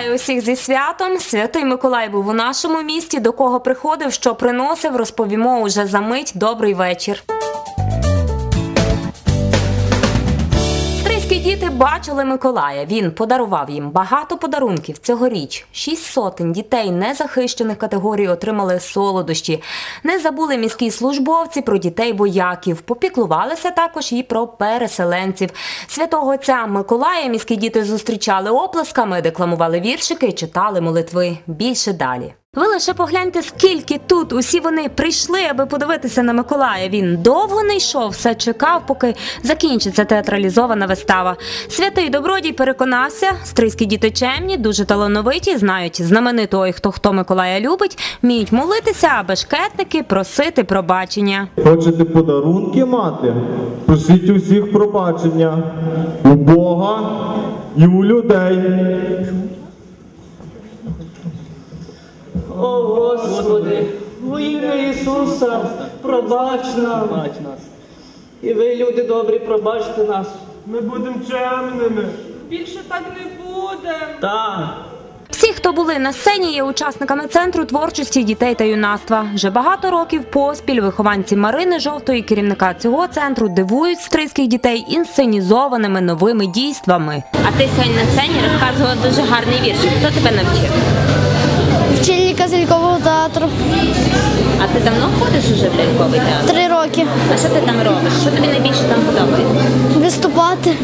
Вітаю усіх зі святом. Святий Миколай був у нашому місті. До кого приходив, що приносив, розповімо уже за мить. Добрий вечір. Діти бачили Миколая. Він подарував їм багато подарунків. Цьогоріч шість сотень дітей незахищених категорій отримали солодощі. Не забули міські службовці про дітей вояків. Попіклувалися також і про переселенців. Святого отця Миколая міські діти зустрічали оплесками, декламували віршики, читали молитви. Більше далі. Ви лише погляньте, скільки тут усі вони прийшли, аби подивитися на Миколая. Він довго не йшов, все чекав, поки закінчиться театралізована вистава. Святий добродій переконався, стрийські діти чемні, дуже талановиті, знають знаменитого і хто хто Миколая любить, вміють молитися, а бешкетники просити пробачення. Хочете подарунки мати? Просіть усіх пробачення у Бога і у людей. О Господи, во ім'я Ісуса, пробач нам. І ви, люди добрі, пробачте нас. Ми будемо чемними. Більше так не буде. Так. Всі, хто були на сцені, є учасниками центру творчості дітей та юнацтва. Вже багато років поспіль вихованці Марини Жовтої, керівника цього центру, дивують стрийських дітей інсценізованими новими дійствами. А ти сьогодні на сцені розказувала дуже гарний віршик. Хто тебе навчив? Вчителька з лялькового театру. А ти давно ходиш уже в ляльковий театр? Три роки. А що ти там робиш? Що тобі найбільше там подобається? Виступати.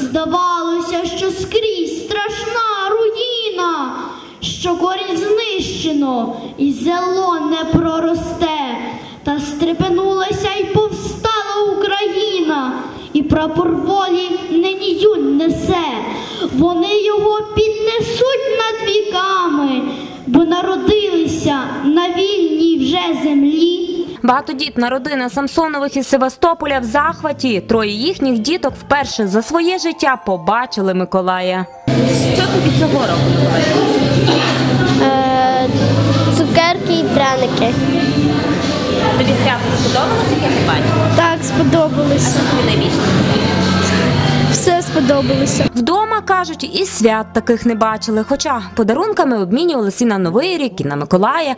Здавалося, що скрізь страшна руїна, що корінь знищено, і зело не проросте, та стрепенулася й повстала Україна, і прапор волі нині юнь несе. Вони його піднесуть над віками, бо народилися на вільній вже землі. Багатодітна родина Самсонових із Севастополя в захваті. Троє їхніх діток вперше за своє життя побачили Миколая. Що тобі цього року Е, цукерки і пряники. Тобі свято сподобалося, яке ти бачив? Так, сподобалося. Тобі найбільше Все сподобалося. Вдома кажуть, і свят таких не бачили. Хоча подарунками обмінювалися на Новий рік, і на Миколая.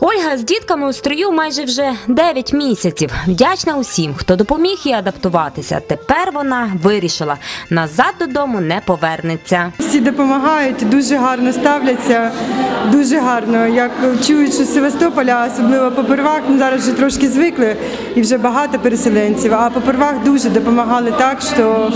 Ольга з дітками у строю майже вже 9 місяців. Вдячна усім, хто допоміг їй адаптуватися. Тепер вона вирішила назад додому не повернеться. Всі допомагають, дуже гарно ставляться, дуже гарно. Як чують, що з Севастополя, особливо по первах, ну зараз вже трошки звикли і вже багато переселенців. А по первах дуже допомагали так, що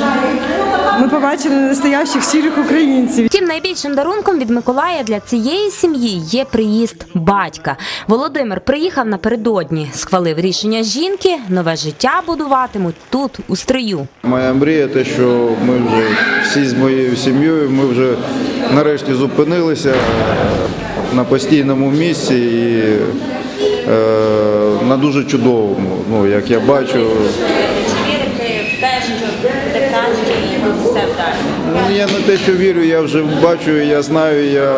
ми побачили настоящих щирих українців. Втім, найбільшим дарунком від Миколая для цієї сім'ї є приїзд батька. Володимир приїхав напередодні, схвалив рішення жінки, нове життя будуватимуть тут, у стрию. Моя мрія те, що ми вже всі з моєю сім'єю, ми вже нарешті зупинилися на постійному місці і е, на дуже чудовому. Ну, як я бачу, вірити в те, що буде краще і все ну, я не те, що вірю, я вже бачу, я знаю, я,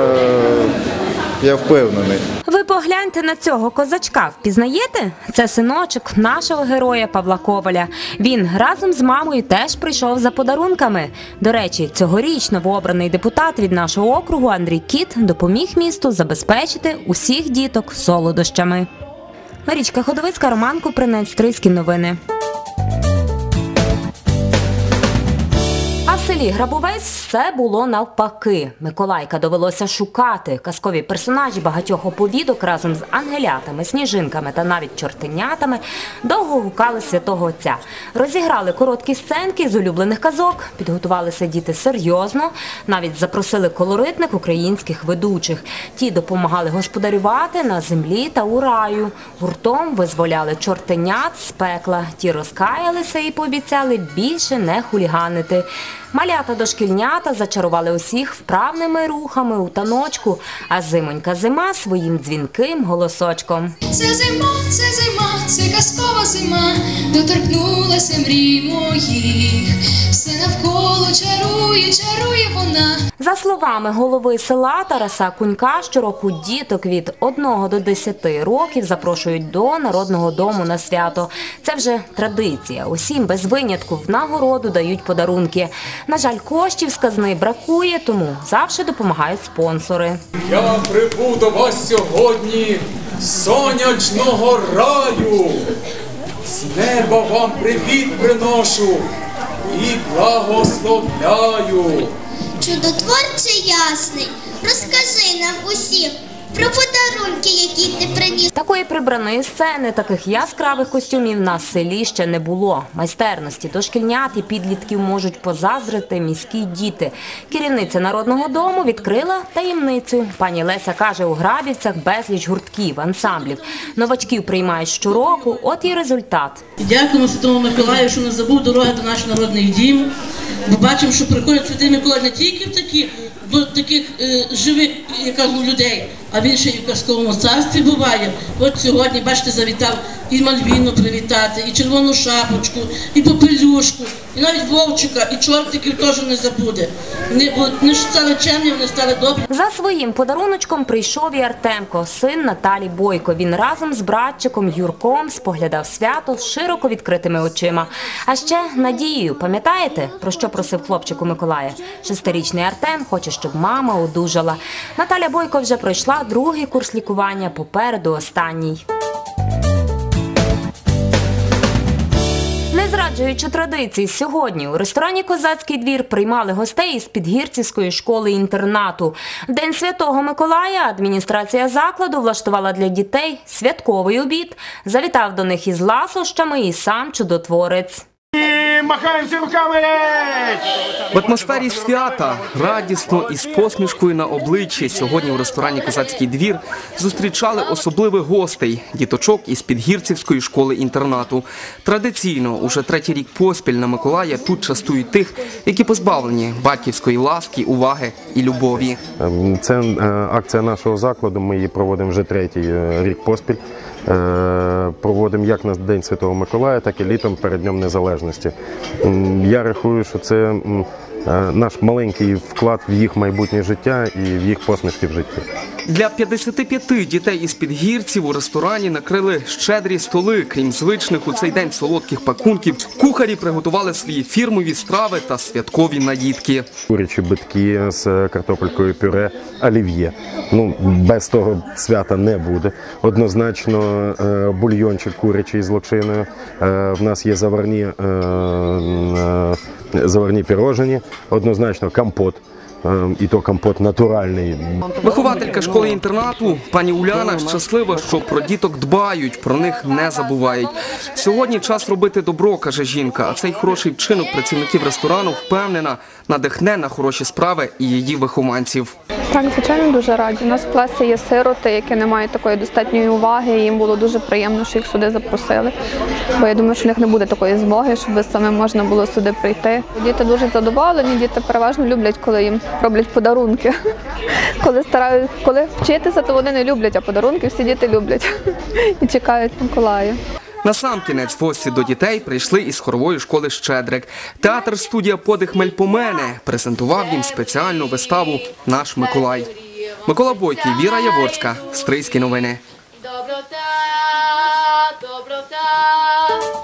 я впевнений. Ви погляньте на цього козачка. Впізнаєте? Це синочок нашого героя Павла Коваля. Він разом з мамою теж прийшов за подарунками. До речі, цьогоріч новообраний депутат від нашого округу Андрій Кіт допоміг місту забезпечити усіх діток солодощами. Марічка Ходовицька, Роман Купринець, Стрийські новини. В Грабовець все було навпаки. Миколайка довелося шукати. Казкові персонажі багатьох оповідок разом з ангелятами, сніжинками та навіть чортенятами довго гукали святого отця. Розіграли короткі сценки з улюблених казок, підготувалися діти серйозно, навіть запросили колоритних українських ведучих. Ті допомагали господарювати на землі та у раю. Гуртом визволяли чортенят з пекла. Ті розкаялися і пообіцяли більше не хуліганити. Малята дошкільнята зачарували усіх вправними рухами у таночку, а зимонька зима своїм дзвінким голосочком. Це зима, це зима, це казкова зима, доторкнулася мрій моїх, все навколо чарує, чарує вона. За словами голови села Тараса Кунька, щороку діток від 1 до 10 років запрошують до народного дому на свято. Це вже традиція. Усім без винятку в нагороду дають подарунки. На жаль, коштів з казни бракує, тому завжди допомагають спонсори. Я прибув до вас сьогодні з сонячного раю. З неба вам привіт приношу і благословляю. Чудотворче ясний, розкажи нам усім про подарунки, які ти приніс. Такої прибраної сцени, таких яскравих костюмів на селі ще не було. Майстерності дошкільнят і підлітків можуть позаздрити міські діти. Керівниця народного дому відкрила таємницю. Пані Леся каже, у Грабівцях безліч гуртків, ансамблів. Новачків приймають щороку, от і результат. Дякуємо Святому Миколаю, що не забув дороги до наш народний дім. Бо бачимо, що приходить Святий Миколай не тільки в такі, до таких е, живих я кажу, людей, а він ще і казковому царстві буває. От сьогодні, бачите, завітав і Мальвіну привітати, і червону шапочку, і попелюшку, і навіть вовчика, і чортиків теж не забуде. Вони, вони ж стали чемні, вони стали добрі. За своїм подаруночком прийшов і Артемко, син Наталі Бойко. Він разом з братчиком Юрком споглядав свято з широко відкритими очима. А ще надією, пам'ятаєте, про що просив хлопчик у Миколая? Шестирічний Артем хоче, щоб мама одужала. Наталя Бойко вже пройшла другий курс лікування, попереду останній. Не зраджуючи традицій, сьогодні у ресторані Козацький двір приймали гостей із підгірцівської школи-інтернату. День Святого Миколая адміністрація закладу влаштувала для дітей святковий обід. Завітав до них із ласощами і сам чудотворець. Махаємося руками! В атмосфері свята радісно і з посмішкою на обличчі сьогодні у ресторані Козацький двір зустрічали особливих гостей діточок із підгірцівської школи інтернату. Традиційно, уже третій рік поспіль на Миколая тут частують тих, які позбавлені батьківської ласки, уваги і любові. Ем, Це е, акція нашого закладу. Ми її проводимо вже третій е, рік поспіль. Е, Проводимо як на День Святого Миколая, так і літом перед Днем Незалежності. Я рахую, що це наш маленький вклад в їх майбутнє життя і в їх посмішки в житті. Для 55 дітей із підгірців у ресторані накрили щедрі столи. Крім звичних у цей день солодких пакунків, кухарі приготували свої фірмові страви та святкові наїдки. Курячі битки з картопелькою пюре, олів'є. Ну, без того свята не буде. Однозначно, е, бульйончик курячий з локшиною. Е, В нас є заварні, е, е, заварні пірожені, однозначно компот. Е, І то компот натуральний. Вихователька школи інтернату пані Уляна щаслива, що про діток дбають, про них не забувають. Сьогодні час робити добро, каже жінка. А цей хороший вчинок працівників ресторану впевнена надихне на хороші справи і її вихованців. Так, звичайно, дуже раді. У нас в класі є сироти, які не мають такої достатньої уваги. і Їм було дуже приємно, що їх сюди запросили. Бо я думаю, що в них не буде такої змоги, щоб саме можна було сюди прийти. Діти дуже задоволені, діти переважно люблять, коли їм роблять подарунки. Коли старають, коли вчитися, то вони не люблять, а подарунки всі діти люблять і чекають Миколая. Насамкінець в гості до дітей прийшли із хорової школи Щедрик. Театр студія Подих Мельпомене презентував їм спеціальну виставу Наш Миколай. Микола Бойкий, Віра Яворська, Стрийські новини. Доброта, доброта.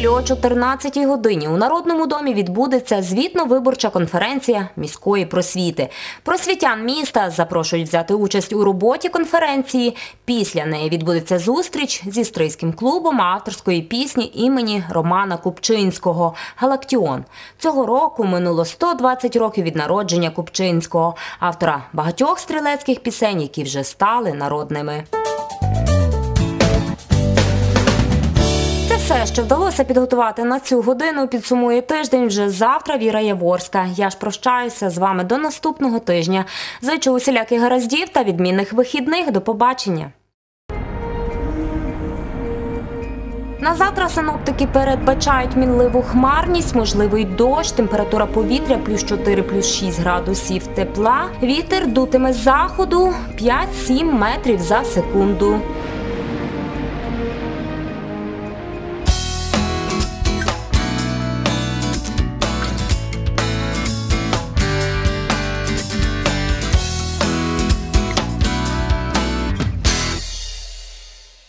Неділю о 14 годині у Народному домі відбудеться звітно-виборча конференція міської просвіти. Просвітян міста запрошують взяти участь у роботі конференції. Після неї відбудеться зустріч зі стрийським клубом авторської пісні імені Романа Купчинського Галактіон. Цього року минуло 120 років від народження Купчинського, автора багатьох стрілецьких пісень, які вже стали народними. Все, що вдалося підготувати на цю годину. Підсумує тиждень вже завтра. Віра Яворська. Я ж прощаюся з вами до наступного тижня. Зичу усіляких гараздів та відмінних вихідних. До побачення. На завтра синоптики передбачають мінливу хмарність, можливий дощ, температура повітря плюс 4, плюс 6 градусів тепла. Вітер дутиме з заходу 5-7 метрів за секунду.